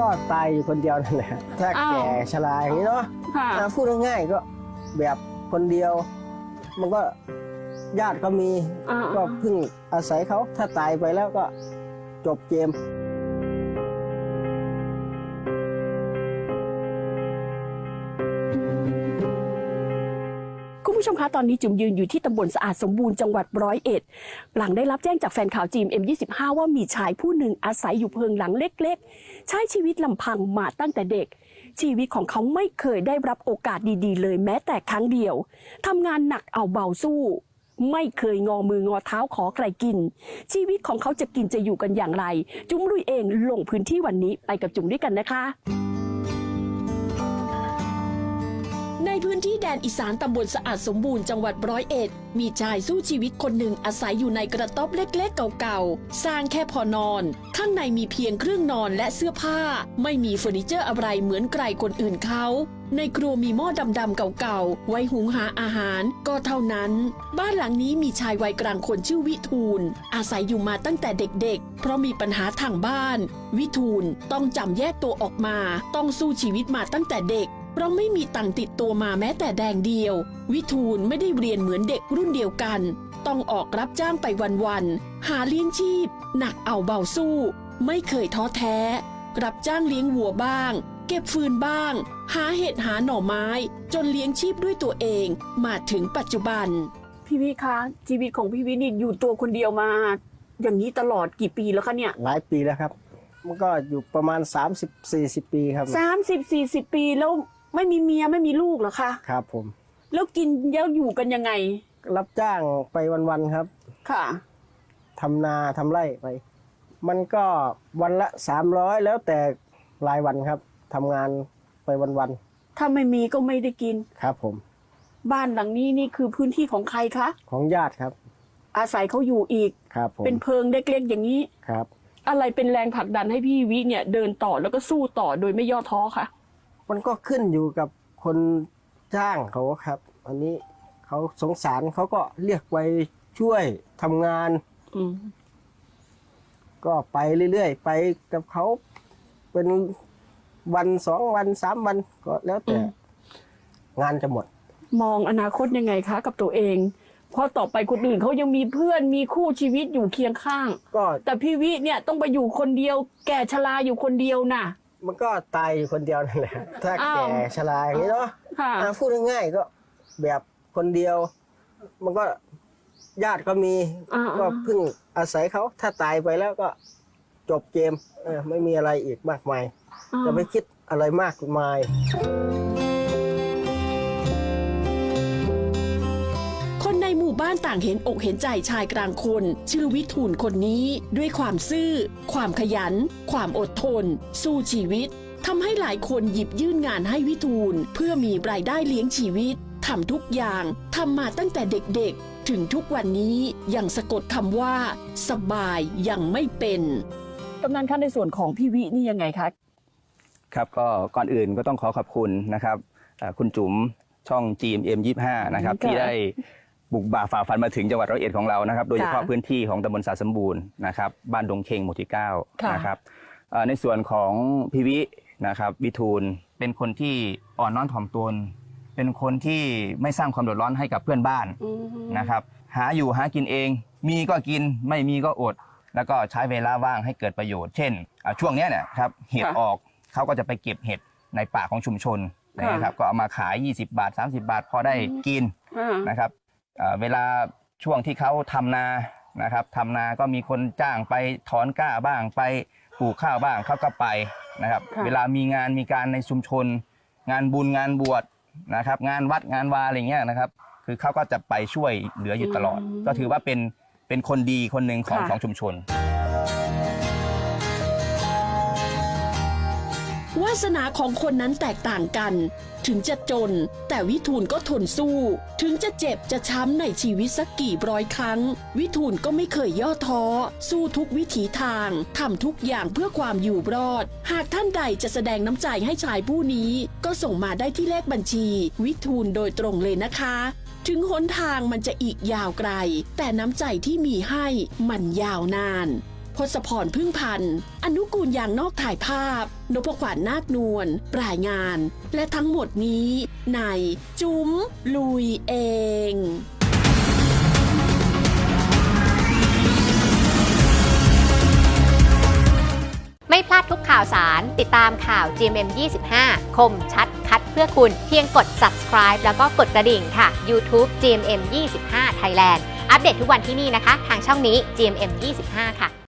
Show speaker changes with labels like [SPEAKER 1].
[SPEAKER 1] ก็ตายอยู่คนเดียวนั่นแหละถ้า
[SPEAKER 2] อ้าว
[SPEAKER 1] แก่ชราอย่างนี้เนาะ
[SPEAKER 2] ค่ะ
[SPEAKER 1] อ่าพูดง่ายๆก็แบบคนเดียว มันก็ญาติก็มี
[SPEAKER 2] อ่า
[SPEAKER 1] ก็พึ่งอาศัยเขาถ้าตายไปแล้วก็จบเกม
[SPEAKER 2] ผู้ชมคะตอนนี้จุ๋มยืนอยู่ที่ตำบลสะอาดสมบูรณ์จังหวัดร้อยเอ็ดหลังได้รับแจ้งจากแฟนข่าวจีม M25 ว่ามีชายผู้หนึ่งอาศัยอยู่เพิงหลังเล็กๆ ใช้ชีวิตลำพังมาตั้งแต่เด็ก ชีวิตของเขาไม่เคยได้รับโอกาสดีๆ เลยแม้แต่ครั้งเดียวทำงานหนักเอาเบาสู้ ไม่เคยงอมืองอเท้าขอใครกิน ชีวิตของเขาจะกินจะอยู่กันอย่างไร จุ๋มลุยเองลงพื้นที่วันนี้ไปกับจุ๋มด้วยกันนะคะ นที่แดนอีสานตำบลสะอาดสมบูรณ์จังหวัดร้อยเอ็ด มีชายสู้ชีวิตคนหนึ่งอาศัยอยู่ในกระต๊อบเล็กๆเก่าๆ สร้างแค่พอนอน ข้างในมีเพียงเครื่องนอนและเสื้อผ้า ไม่มีเฟอร์นิเจอร์อะไรเหมือนไกลคนอื่นเขาในครัวมีหม้อดำๆเก่าๆ ไว้หุงหาอาหารก็เท่านั้น บ้านหลังนี้มีชายวัยกลางคนชื่อวิทูล อาศัยอยู่มาตั้งแต่เด็กๆ เพราะมีปัญหาทางบ้าน วิทูลต้องจำแยกตัวออกมา ต้องสู้ชีวิตมาตั้งแต่เด็ก ราะไม่มีตังค์ติดตัวมาแม้แต่แดงเดียว วิทูลไม่ได้เรียนเหมือนเด็กรุ่นเดียวกัน ต้องออกรับจ้างไปวันๆหาเลี้ยงชีพ หนักเอาเบาสู้ ไม่เคยท้อแท้ รับจ้างเลี้ยงวัวบ้าง เก็บฟืนบ้าง หาเห็ดหาหน่อไม้ จนเลี้ยงชีพด้วยตัวเองมาถึงปัจจุบัน พี่วิคะชีวิตของพี่วินี่อยู่ตัวคนเดียวมา อย่างนี้ตลอดกี่ปีแล้วคะเนี่ย
[SPEAKER 1] หลายปีแล้วครับ มันก็อยู่ประมาณ 30-40 ปีครับ
[SPEAKER 2] สามสิบสี่สิบปีแล้ว ไม่มีเมียไม่มีลูกเหรอคะ
[SPEAKER 1] ครับผม
[SPEAKER 2] แล้วกินแล้วอยู่กันยังไง
[SPEAKER 1] รับจ้างไปวันๆครับ
[SPEAKER 2] ค่ะ
[SPEAKER 1] ทำนาทำไร่ไป มันก็วันละ300แล้วแต่รายวันครับทำงานไปวัน
[SPEAKER 2] ถ้าไม่มีก็ไม่ได้กิน
[SPEAKER 1] ๆครับ ผม
[SPEAKER 2] บ้านหลังนี้นี่คือพื้นที่ของใครคะ
[SPEAKER 1] ของญาติครับ
[SPEAKER 2] อาศัยเขาอยู่อีก
[SPEAKER 1] ครับผม
[SPEAKER 2] เป็นเพิงเล็กๆอย่างนี้
[SPEAKER 1] ครับ
[SPEAKER 2] อะไรเป็นแรงผลักดันให้พี่วิเนี่ยเดินต่อแล้วก็สู้ต่อโดยไม่ย่อท้อค่ะ
[SPEAKER 1] มันก็ขึ้นอยู่กับคนจ้างเขาครับ อันนี้เขาสงสารเขาก็เรียกไปช่วยทำงาน
[SPEAKER 2] อืม
[SPEAKER 1] ก็ไปเรื่อยๆ ไปกับเขาเป็นวันสองวันสามวันก็แล้วแต่งานจะหมด
[SPEAKER 2] มองอนาคตยังไงคะ กับตัวเอง เพราะต่อไปคนอื่นเขายังมีเพื่อนมีคู่ชีวิตอยู่เคียงข้าง
[SPEAKER 1] ก็
[SPEAKER 2] แต่พี่วิเนี่ยต้องไปอยู่คนเดียว แก่ชราอยู่คนเดียวน่ะ
[SPEAKER 1] มันก็ตายอยู่คนเดียวนั่นแหละถ้า
[SPEAKER 2] อ้าว
[SPEAKER 1] แก่ชราอย่างนี้เนาะ
[SPEAKER 2] ค่ะ
[SPEAKER 1] อ่าพูดง่ายๆก็แบบคนเดียว มันก็ญาติก็มี
[SPEAKER 2] อ่า
[SPEAKER 1] ก็พึ่งอาศัยเขาถ้าตายไปแล้วก็จบเกมเออไม่มีอะไรอีกมากมาย
[SPEAKER 2] อ่า
[SPEAKER 1] จะไม่คิดอะไรมากมายา
[SPEAKER 2] นต่างเห็นอกเห็นใจชายกลางคน ชื่อวิทูลคนนี้ ด้วยความซื่อ ความขยัน ความอดทน สู้ชีวิตทำให้หลายคนหยิบยื่นงานให้วิทูลเพื่อมีรายได้เลี้ยงชีวิตทำทุกอย่างทำมาตั้งแต่เด็กๆ ถึงทุกวันนี้ยังสะกดคำว่า สบายยังไม่เป็นกำนันคะในส่วนของพี่วินี่ยังไงคะ
[SPEAKER 3] ครับก็ก่อนอื่นก็ต้องขอขอบคุณนะครับเอ่อคุณจุ๋มช่อง GMM 25 นะครับ
[SPEAKER 2] ค่ะ
[SPEAKER 3] ที่ได้ บุกบ่าฝ่าฟันมาถึงจังหวัดร้อยเอ็ดของเรานะครับ โดยเฉพาะ
[SPEAKER 2] ค่ะ
[SPEAKER 3] พื้นที่ของตำบลสาสมบูรณ์นะครับบ้านดงเคงหมู่ที่
[SPEAKER 2] ค่ะ
[SPEAKER 3] 9นะครับเอ่อในส่วนของพิวินะครับวิทูลเป็นคนที่อ่อนน้อมถ่อมตน เป็นคนที่ไม่สร้างความเดือดร้อนให้กับเพื่อนบ้าน
[SPEAKER 2] อืม
[SPEAKER 3] นะครับหาอยู่หากินเอง มีก็กินไม่มีก็อด แล้วก็ใช้เวลาว่างให้เกิดประโยชน์ เช่นอะช่วงเนี้ยเนี่ยครับเห็ด
[SPEAKER 2] ค่ะ
[SPEAKER 3] ออกเขาก็จะไปเก็บเห็ดในป่าของชุมชน
[SPEAKER 2] ค่ะ
[SPEAKER 3] นะครับก็เอามาขาย 20 บาท 30 บาทพอได้กิน
[SPEAKER 2] อ่า
[SPEAKER 3] นะครับ เอ่อเวลาช่วงที่เขาทำนานะครับทำนาก็มีคนจ้างไปถอนกล้าบ้างไปปลูกข้าวบ้างเขาก็ไปนะครับ
[SPEAKER 2] ค่ะ
[SPEAKER 3] เวลามีงานมีการในชุมชน งานบุญงานบวชนะครับ งานวัดงานวาอะไรเงี้ยนะครับ คือเขาก็จะไปช่วยเหลืออยู่ตลอด
[SPEAKER 2] อืม
[SPEAKER 3] ก็ถือว่าเป็นเป็นคนดีคนหนึ่งของ
[SPEAKER 2] ค่ะ
[SPEAKER 3] ของชุมชน
[SPEAKER 2] วาสนาของคนนั้นแตกต่างกัน ถึงจะจน แต่วิทูลก็ทนสู้ ถึงจะเจ็บจะช้ำในชีวิตสักกี่ร้อยครั้ง วิทูลก็ไม่เคยย่อท้อ สู้ทุกวิถีทางทำทุกอย่างเพื่อความอยู่รอด หากท่านใดจะแสดงน้ำใจให้ชายผู้นี้ ก็ส่งมาได้ที่เลขบัญชี วิทูลโดยตรงเลยนะคะ ถึงหนทางมันจะอีกยาวไกล แต่น้ำใจที่มีให้มันยาวนาน พศพรพึ่งพันธ์อนุกูลยางนอกถ่ายภาพ นพขวัญนาคนวลปลายงาน และทั้งหมดนี้ ในจุ๋มลุยเอง
[SPEAKER 4] ไม่พลาดทุกข่าวสาร ติดตามข่าว GMM 25 คมชัดคัดเพื่อคุณ เพียงกด subscribe แล้วก็กดกระดิ่งค่ะ YouTube GMM 25 Thailand อัปเดตทุกวันที่นี่นะคะ ทางช่องนี้ GMM 25 ค่ะ